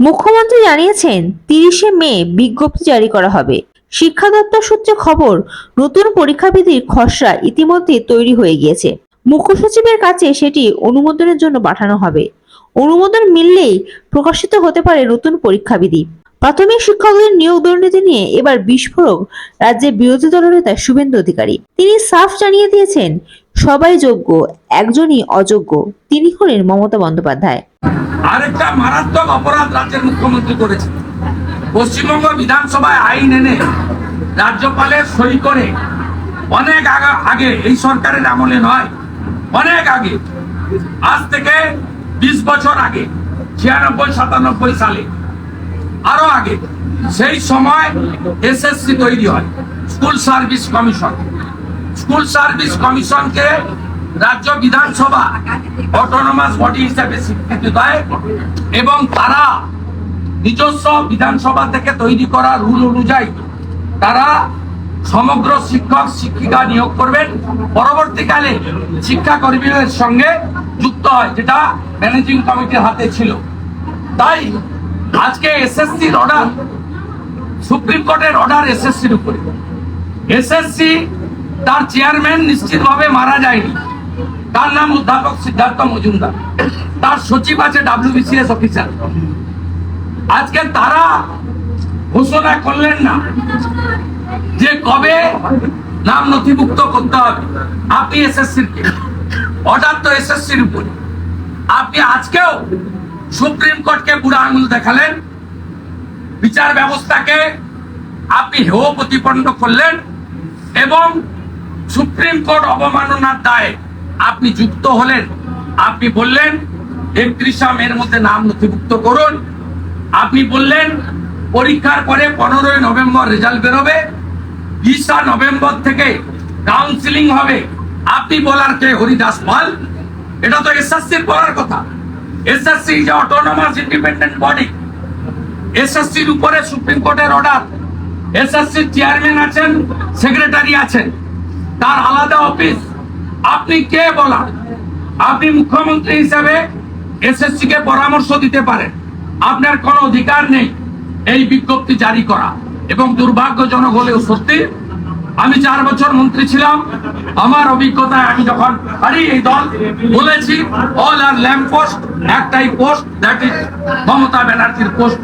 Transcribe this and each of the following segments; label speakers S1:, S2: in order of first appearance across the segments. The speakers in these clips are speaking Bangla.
S1: মুখ্যমন্ত্রী জানিয়েছেন, তিরিশে মে বিজ্ঞপ্তি জারি করা হবে। শিক্ষা দপ্তর সূত্রে খবর, নতুন পরীক্ষাবিধির খসড়া ইতিমধ্যে তৈরি হয়ে গিয়েছে। মুখ্য সচিবের কাছে সেটি অনুমোদনের জন্য পাঠানো হবে। অনুমোদন মিললেই প্রকাশিত হতে পারে নতুন পরীক্ষাবিধি। প্রাথমিক শিক্ষকদের নিয়োগ দুর্নীতি নিয়ে এবার বিস্ফোরক রাজ্যের বিরোধী দলনেতা শুভেন্দু অধিকারী। তিনি সাফ জানিয়ে দিয়েছেন, সবাই যোগ্য, একজনই অযোগ্য। তিনি হলেন মমতা বন্দ্যোপাধ্যায়।
S2: আরেকটা মারাত্মক অপরাধ রাজ্যের মুখ্যমন্ত্রী করেছে। পশ্চিমবঙ্গ বিধানসভায় আইন এনে রাজ্যপালের সই করে অনেক আগে এই সরকারের আমলে নয়, অনেক আগে, আজ থেকে বিশ বছর আগে, ছিয়ানব্বই, সাতানব্বই সালে, আরও আগে, সেই সময় এসএসসি তৈরি হয়, school service commission. School service কমিশনকে রাজ্য বিধানসভা অটোনমাস বডি হিসেবে স্বীকৃতি দেয় এবং তারা নিজস্ব বিধানসভা থেকে তৈরি করা রুল অনুযায়ী তারা সমগ্র শিক্ষক, শিক্ষিকা নিয়োগ করবেন। পরবর্তীকালে শিক্ষা কর্মীদের সঙ্গে যুক্ত হয়, যেটা ম্যানেজিং কমিটির হাতে ছিল। তাই আজকে এসএসসির অর্ডার সুপ্রিম কোর্টের অর্ডার এসএসসির উপরে। এসএসসি তার চেয়ারম্যান নিশ্চিতভাবে মারা যায়নি। তার নাম অধ্যাপক সিদ্ধার্থ মজুমদার। তার সচিব আছে ডাব্লিউবিসিএস অফিসার আজকে তারা ঘোষণা করলেন না যে কবে নাম নথিভুক্ত করতে হবে। আপনি এসএসসির অর্ডার তো এসএসসির উপরে। আপনি আজকেও সুপ্রিম কোর্টকে বুড়া আঙুল দেখালেন। বিচার ব্যবস্থাকে আপনি হেয় প্রতিপন্ন করলেন এবং সুপ্রিম কোর্ট অবমাননার দায়ে আপনি যুক্ত হলেন, আপনি বললেন একত্রিশা মের মধ্যে নাম নথিভুক্ত করুন। আপনি বললেন, পরীক্ষার পরে পনেরোই নভেম্বর রেজাল্ট বেরোবে বিশা নভেম্বর থেকে কাউন্সিলিং হবে। আপনি বলার কে? হরিদাস পাল। এটা তো এসএসসির বলার কথা। এসএসসি যে অটোনমাস ইন্ডিপেন্ডেন্ট বডি এসএসসির উপরে সুপ্রিম কোর্টের অর্ডার এসএসসির চেয়ারম্যান আছেন সেক্রেটারি আছেন। তার আলাদা অফিস আপনি কে বলা আপনি মুখ্যমন্ত্রী হিসাবে এসএসসি কে পরামর্শ দিতে পারেন। আপনার কোনো অধিকার নেই এই বিজ্ঞপ্তি জারি করা। এবং দুর্ভাগ্যজনক হলেও সত্যি আমি চার বছর মন্ত্রী ছিলাম। আমার অভিজ্ঞতায় আমি যখন আরে এই দল বলেছি অল আর ল্যাম্প পোস্ট একটাই পোস্ট দ্যাট ইজ মমতা ব্যানার্জির পোস্ট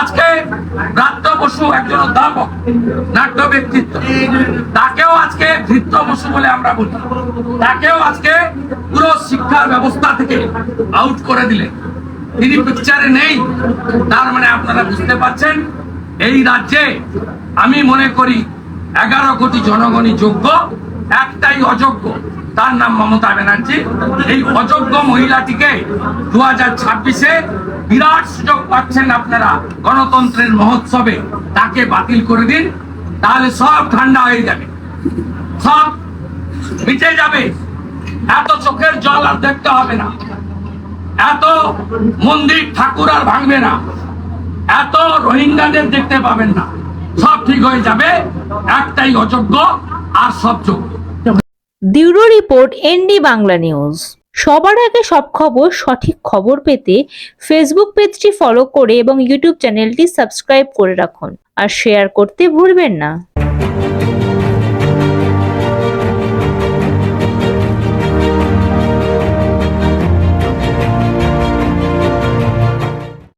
S2: আজকে ব্রাত্য বসু একজন অধ্যাপক, নাট্য ব্যক্তিত্ব। তাকেও আজকে ধৃত্য বসু বলে আমরা বলি। তাকেও আজকে পুরো শিক্ষার ব্যবস্থা থেকে আউট করে দিলেন। তিনি পিকচারে নেই, তার মানে আপনারা বুঝতে পারছেন, এই রাজ্যে আমি মনে করি এগারো কোটি জনগণই যোগ্য, একটাই অযোগ্য। তার নাম মমতা ব্যানার্জি। এই অযোগ্য মহিলাটিকে দু হাজার ছাব্বিশে বিরাট সুযোগ পাচ্ছেন আপনারা গণতন্ত্রের মহোৎসবে। তাকে বাতিল করে দিন, তাহলে সব ঠান্ডা হয়ে যাবে। সব মিটে যাবে। এত চোখের জল আর দেখতে হবে না। এত মন্দির ঠাকুর আর ভাঙবে না। এত রোহিঙ্গাদের দেখতে পাবেন না। সব ঠিক হয়ে যাবে, একটাই অযোগ্য আর সব যোগ্য।
S1: Bureau report, ND Bangla news. সবার আগে সব খবর, সঠিক খবর পেতে ফেসবুক পেজটি ফলো করে এবং ইউটিউব চ্যানেলটি সাবস্ক্রাইব করে রাখুন। আর শেয়ার করতে ভুলবেন না।